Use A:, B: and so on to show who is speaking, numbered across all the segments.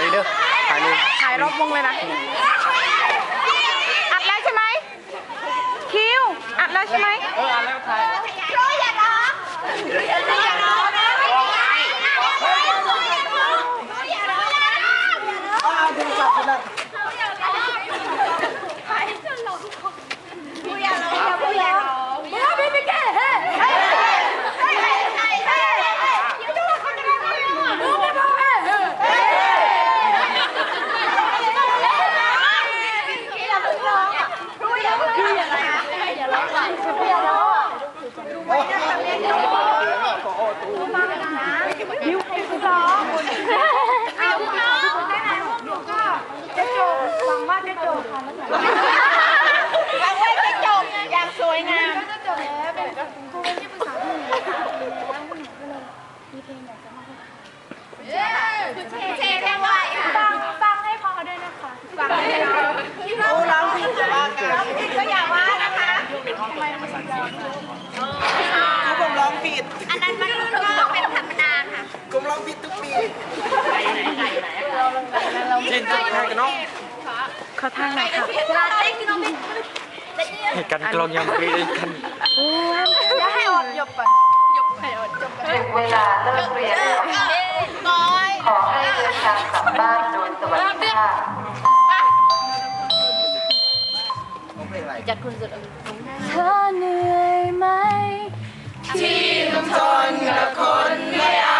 A: เลยเด้อถ่ายเลย
B: ถ่ายรอบวงเลยนะ อัดแล้วใช่ไหม คิว อัดแล้วใช่ไหม
A: เอออ่านแล้วถ่าย
C: ผมร้องผิด
D: อันนั้นมันก็เป็นธรรมดาค่ะ
C: ผมร้องผิดทุกปี
A: เล่นถ่ายกันเนาะ
B: ขอทางหน่อยค่ะ
D: เวลาเต้นกินนม
A: เหตุการณ์กลองยังเคยได้กัน
D: แล้วให้อดหยบก่อนหยบให้อดหยบก่อน
E: ถึงเวลาเลิกเรียนแล้ว
D: บอย
E: ขอให้เดินทางกลับบ้านโดยสวัสดิภาพ
B: เธอเหนื่อยไหม ที่ต้องทนกับคนไม่เอา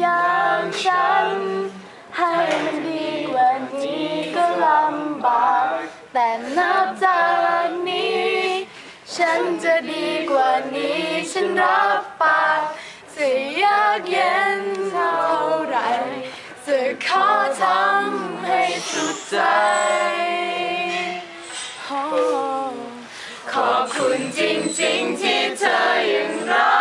B: อย่างฉัน ให้มันดีกว่านี้ก็ลำบาก แต่นับจากนี้ ฉันจะดีกว่านี้ฉันรับปากจะยากเย็นเท่าไรจะขอทำให้สุดใจขอบคุณจริงๆที่เธอยังรัก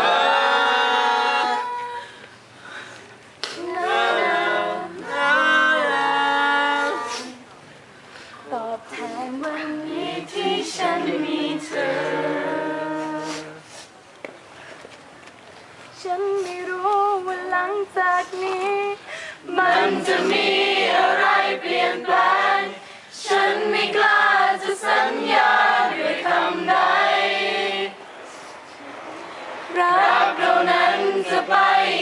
B: ตอบแทนวันนี้ที่ฉันมีเธอ ฉันไม่รู้ว่าหลังจากนี้ มันจะมีอะไรเปลี่ยนแปลง ฉันไม่กล้าจะสัญญา นั้น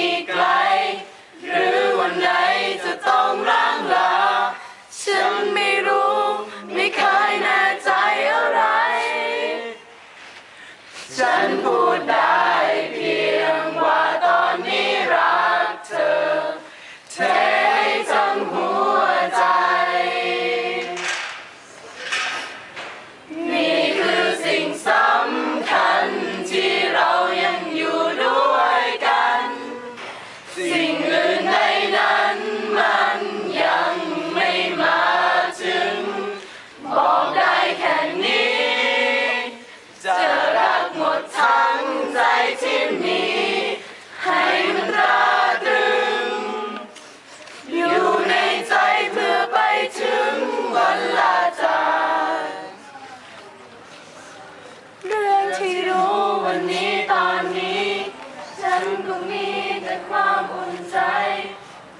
B: วันนี้ตอนนี้ ฉันก็
C: มีแต่ความอุ่นใจ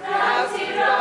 C: รักที่เรา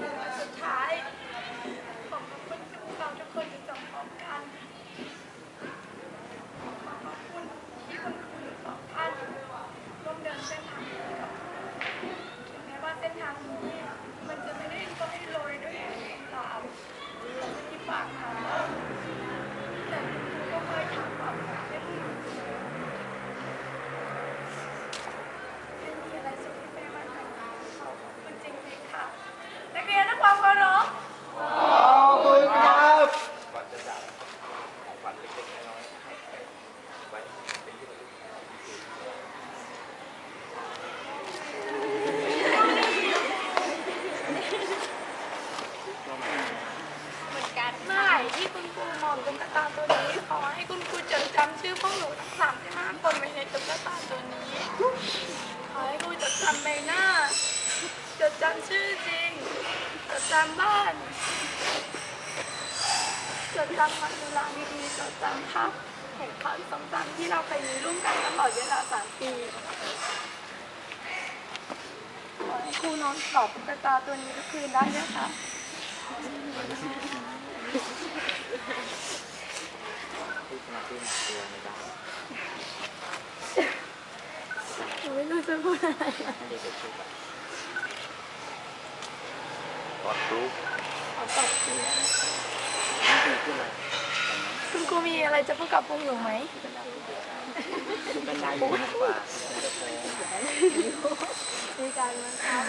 C: Thank you. ตาตัวนี้ ขอให้คุณครูจดจำชื่อพวกหนูทั้งสามห้าคนไว้ในตุ๊กตาตัวนี้ ขอให้ครูจดจำใบหน้า จดจำชื่อจริง จดจำบ้าน จดจำวันเวลาดีๆจดจำภาพแห่งความทรงจำที่เราเคยมีร่วมกันตลอดเวลาสามปีขอให้ครูนอนกอดตุ๊กตาตัวนี้ทุกคืนได้นะคะ หนูไม่รู้จะพูดอะไรอะ
F: กอดรู้
C: ขอตอบคุณคุณครูมีอะไรจะพูดกับพวกหนูไหม
F: กันได้ดีกว่า
C: มีการมาครับ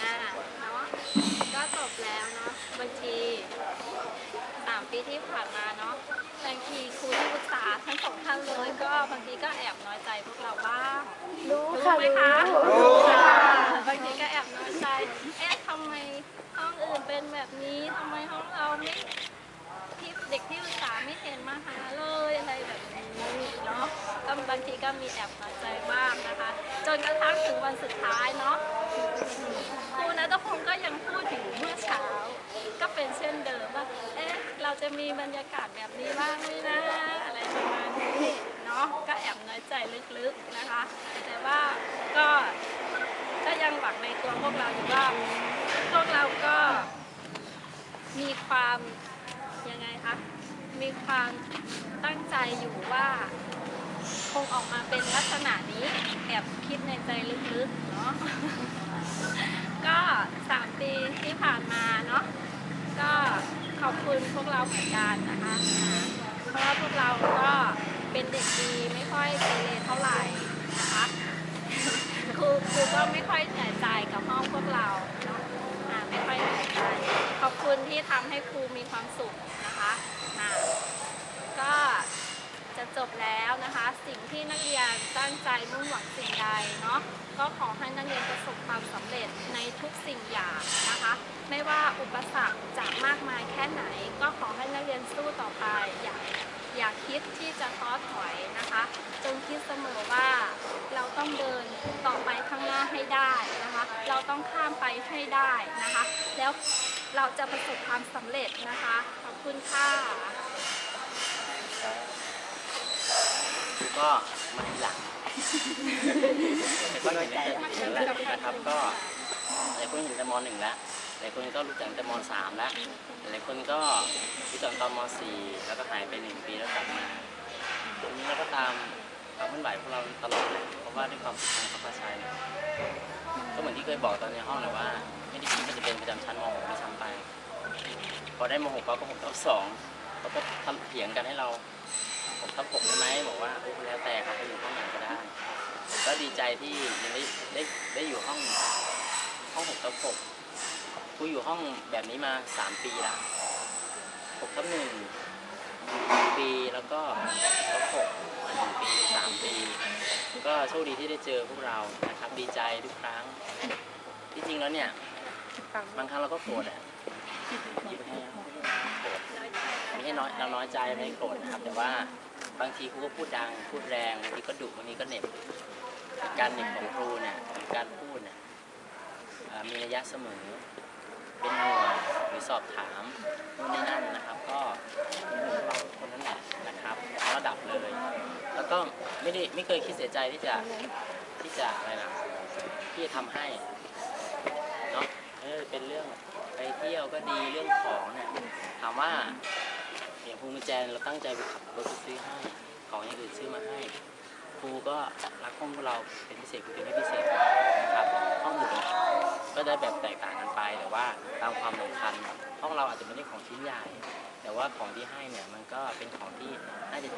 D: อ่าเนาะก็จบ แล้วเนาะบางทีสามปีที่ผ่านมาเนาะบางทีครูที่ปรึกษาทั้งสองท่านเลยก็บางทีก็แอบน้อยใจพวกเราบ้าง
C: รู้
D: รู้
C: ค่ะ
D: ไหม
C: รู้
D: คะ
C: รู้
D: ค่ะ
C: ค่ะ
D: บางทีก็แอบน้อยใจ เอ๊ะทำไมห้องอื่นเป็นแบบนี้ทำไมห้องเราไม่ที่เด็กที่ปรึกษาไม่เห็นมาหาเลยอะไรแบบนี้เนาะก็บางทีก็มีแอบน้อยใจบ้างนะคะ จนกระทั่งถึงวันสุดท้ายเนาะ ครูนัทพงศ์ก็ยังพูดอยู่เมื่อเช้า ก็เป็นเช่นเดิมว่า เอ๊ะ เราจะมีบรรยากาศแบบนี้บ้างไหมนะ อะไรประมาณนี้เนาะ ก็แอบน้อยใจ ลึกๆนะคะ แต่ว่าก็ก็ยังหวังในตัวพวกเราอยู่ว่าพวกเราก็มีความยังไงคะมีความตั้งใจอยู่ว่าคงออกมาเป็นลักษณะนี้แอบคิดในใจลึกๆเนาะก็สามปีที่ผ่านมาเนาะก็ขอบคุณพวกเราเหมือนกันนะคะเพราะว่าพวกเราก็ เป็นเด็กดีไม่ค่อยเกเรเท่าไหร่นะคะครูครูก็ไม่ค่อยเหนื่อยใจกับห้องพวกเราเนาะอ่าไม่ค่อยเหนื่อยใจขอบคุณที่ทำให้ครูมีความสุขนะคะอ่าก็จะจบแล้วนะคะ สิ่งที่นักเรียนตั้งใจมุ่งหวังสิ่งใดเนาะก็ขอให้นักเรียนประสบความสำเร็จในทุกสิ่งอย่างนะคะ ไม่ว่าอุปสรรคจะมากมายแค่ไหน ก็ขอให้นักเรียนสู้ต่อไปอย่า อย่าคิดที่จะท้อถอยนะคะ จงคิดเสมอว่าเราต้องเดินต่อไปข้างหน้าให้ได้นะคะ เราต้องข้ามไปให้ได้นะคะ แล้วเราจะประสบความสำเร็จนะคะ ขอบคุณค่ะ
G: ก็มาทีหลังแต่ก็เห็นได้เห็นแล้วนะครับก็หลายคนเห็นแต่มหนึ่งแล้วห ลายคนก็รู้จักแต่มสามแล้วหลายคนก็รู้จักตอนมสี่แล้วก็หายไปหนึ่งปีแล้วกลับมาทีนี้เราก็ตามความเคลื่อนไหวพวกเราตลอดเลยเพราะว่าด้วยความสุขของพระพายเนี่ยก็เหมือนที่เคยบอกตอนในห้องเลยว่า ไม่ได้คิดว่าจะเป็นประจำชั้นมหกด้วยซ้ำไปพอได้มหกเขาก็หกทับสองเขาก็ทำเถียงกันให้เราผมทับหกได้ไหมบอกว่าเออแล้วแต่ครับไปอยู่ห้องไหนก็ได้ก็ดีใจที่ยังได้ได้ได้อยู่ห้องห้องหกทับหก กูอยู่ห้องแบบนี้มาสามปีแล้วหกทับหนึ่งปีแล้วก็ทับหกมาหนึ่งปีสามปี ก็โชคดีที่ได้เจอพวกเรานะครับดีใจทุกครั้ง ที่จริงแล้วเนี่ย บางครั้งเราก็โกรธอะยิ้มให้นะโกรธไม่ใช่น้อยเราน้อยใจไม่ได้โกรธนะครับ แต่ว่าบางทีครูก็พูดดังพูดแรงบางทีก็ดุบางทีก็เหน็บการเหน็บของครูเนี่ยหรือการพูดเนี่ยอ่ามีระยะเสมอ เป็นห่วงหรือสอบถามนู่นนี่นั่นนะครับ ก็เป็นห่วงเราคนนั้นแหละนะครับระดับเลย แล้วก็ไม่ได้ไม่เคยคิดเสียใจที่จะที่จะอะไรนะที่จะทำให้ไม่ว่าจะเป็นเรื่องไปเที่ยวก็ดีเรื่องของเนี่ยถามว่าอย่างพวงกุญแจเราตั้งใจไปขับรถไปซื้อให้ของอย่างอื่นซื้อมาให้ครูก็รักห้องพวกเราเป็นพิเศษคือเป็นให้พิเศษนะครับห้องอื่ ก็ได้แบบแตกต่างกันไปแต่ว่าตามความสำคัญห้องเราอาจจะไม่ได้ของชิ้นใหญ่ แต่ว่าของที่ให้เนี่ยมันก็เป็นของที่น่าจะ